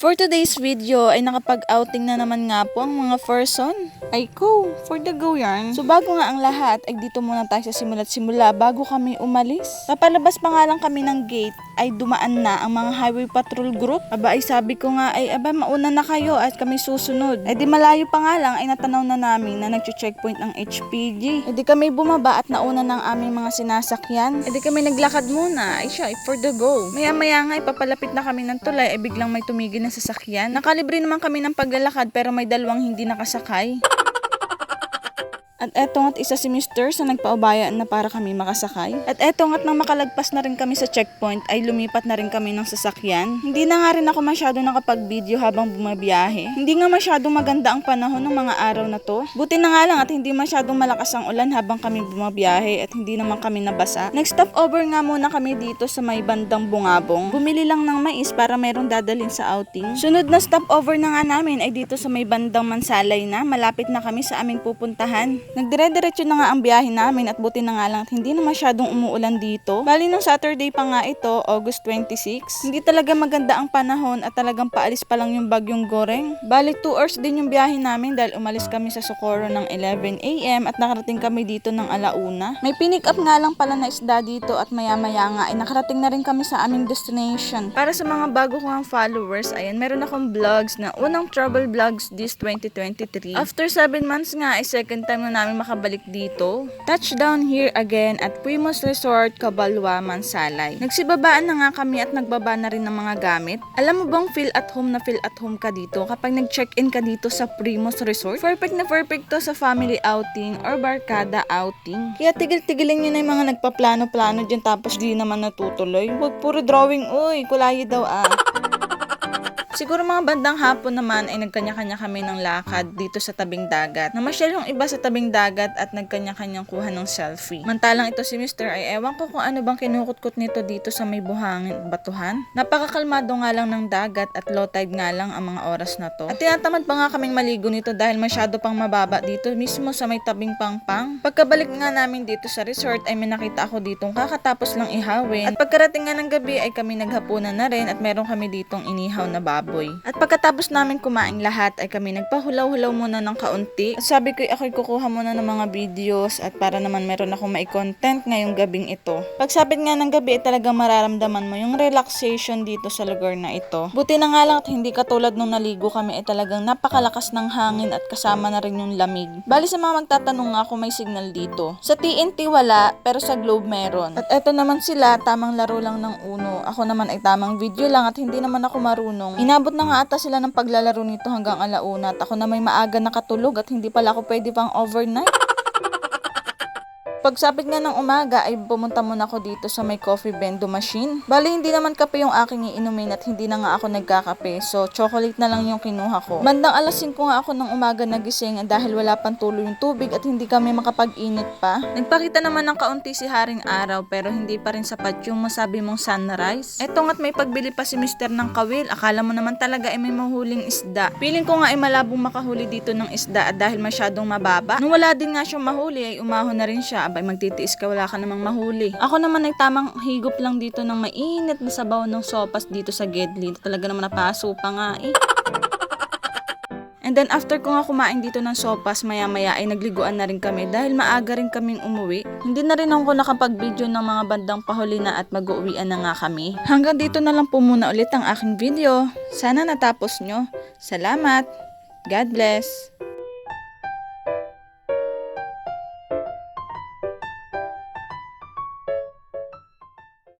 For today's video ay nakapag-outing na naman nga po ang mga person. Ay ko, for the go yarn. So bago nga ang lahat, ay dito muna tayo sa simula't simula bago kami umalis. Papalabas pa nga lang kami ng gate ay dumaan na ang mga highway patrol group. Aba ay sabi ko nga ay aba mauna na kayo at kami susunod. Ay di malayo pa nga lang ay natanaw na namin na nagche-checkpoint ang HPG. Ay di kami bumaba at nauna ng aming mga sinasakyan. Ay di kami naglakad muna. Ay siya, ay for the go. Maya maya nga ay papalapit na kami ng tulay ay biglang may tumigil na sasakyan. Nakalibre naman kami ng paglalakad pero may dalawang hindi nakasakay. At eto nga't isa si Mr. sa nagpaubayaan na para kami makasakay. At eto nga't nang makalagpas na rin kami sa checkpoint ay lumipat na rin kami ng sasakyan. Hindi na nga rin ako masyado nakapag-video habang bumabiyahe. Hindi nga masyadong maganda ang panahon ng mga araw na to. Buti na nga lang at hindi masyadong malakas ang ulan habang kami bumabiyahe at hindi naman kami nabasa. Nag-stop over nga muna kami dito sa may bandang bungabong. Bumili lang ng mais para mayroong dadalhin sa outing. Sunod na stop over na nga namin ay dito sa may bandang Mansalay na. Malapit na kami sa aming pupuntahan. Nagdire-diretso na nga ang biyahe namin at buti na nga lang at hindi na masyadong umuulan dito. Bali ng Saturday pa nga ito, August 26. Hindi talaga maganda ang panahon at talagang paalis pa lang yung bagyong goreng. Bali 2 hours din yung biyahe namin dahil umalis kami sa Socorro ng 11 a.m. at nakarating kami dito ng alauna. May pinick up nga lang pala na isda dito at maya-maya nga ay nakarating na rin kami sa aming destination. Para sa mga bago kong followers, ayan, meron akong vlogs na unang travel vlogs this 2023. After 7 months nga ay second time na namin makabalik dito. Touchdown here again at Primos Resort, Cabalwa, Mansalay. Nagsibabaan na nga kami at nagbaba na rin ng mga gamit. Alam mo bang feel at home na feel at home ka dito kapag nag-check-in ka dito sa Primos Resort? Perfect na perfect to sa family outing or barkada outing. Kaya tigil-tigilin nyo na yung mga nagpaplano-plano dyan tapos di naman natutuloy. Huwag puro drawing, uy, kulayi daw ah. Siguro mga bandang hapon naman ay nagkanya-kanya kami ng lakad dito sa tabing dagat. Namasyal yung iba sa tabing dagat at nagkanya-kanyang kuha ng selfie. Mantalang ito si Mr. ay ewan ko kung ano bang kinukutkot nito dito sa may buhangin at batuhan. Napakakalmado nga lang ng dagat at low tide nga lang ang mga oras na to. At tinatamad pa nga kaming maligo nito dahil masyado pang mababa dito mismo sa may tabing pangpang. Pagkabalik nga namin dito sa resort ay may nakita ako ditong kakatapos lang ihawin. At pagkarating nga ng gabi ay kami naghapunan na rin at meron kami ditong inihaw na baboy. At pagkatapos namin kumain lahat ay kami nagpahulaw-hulaw muna ng kaunti. Sabi ko ako'y kukuha muna ng mga videos at para naman meron akong mai-content ngayong gabing ito. Pagsapit nga ng gabi ay talagang mararamdaman mo yung relaxation dito sa lugar na ito. Buti na nga lang at hindi katulad nung naligo kami ay talagang napakalakas ng hangin at kasama na rin yung lamig. Bali sa mga magtatanong nga kung may signal dito. Sa TNT wala pero sa Globe meron. At eto naman sila, tamang laro lang ng uno. Ako naman ay tamang video lang at hindi naman ako marunong. Inabot na nga ata sila ng paglalaro nito hanggang alauna at ako na may maaga nakatulog at hindi pala ako pwede pang overnight. Pagsapit nga ng umaga ay pumunta muna ako dito sa may coffee bendo machine. Bali hindi naman kape yung aking iinumin at hindi na nga ako nagkakape. So chocolate na lang yung kinuha ko. Bandang alas 5 nga ako ng umaga nagising dahil wala pang tuloy yung tubig at hindi kami makapag-init pa. Nagpakita naman ng kaunti si Haring Araw pero hindi pa rin sapat yung masabi mong sunrise. Eto nga't may pagbili pa si Mr. ng kawil. Akala mo naman talaga ay may mahuling isda. Feeling ko nga ay malabong makahuli dito ng isda dahil masyadong mababa. Nung wala din nga siyang mahuli ay umahon na rin siya abay magtitiis ka wala ka namang mahuli. Ako naman ay tamang higop lang dito ng mainit na sabaw ng sopas dito sa Gedli. Talaga naman napaso pa nga eh. And then after ko nga kumain dito ng sopas, maya-maya ay nagliguan na rin kami dahil maaga rin kaming umuwi. Hindi na rin ako nakapag-video ng mga bandang pahuli na at mag-uuwian na nga kami. Hanggang dito na lang po muna ulit ang aking video. Sana natapos nyo. Salamat. God bless.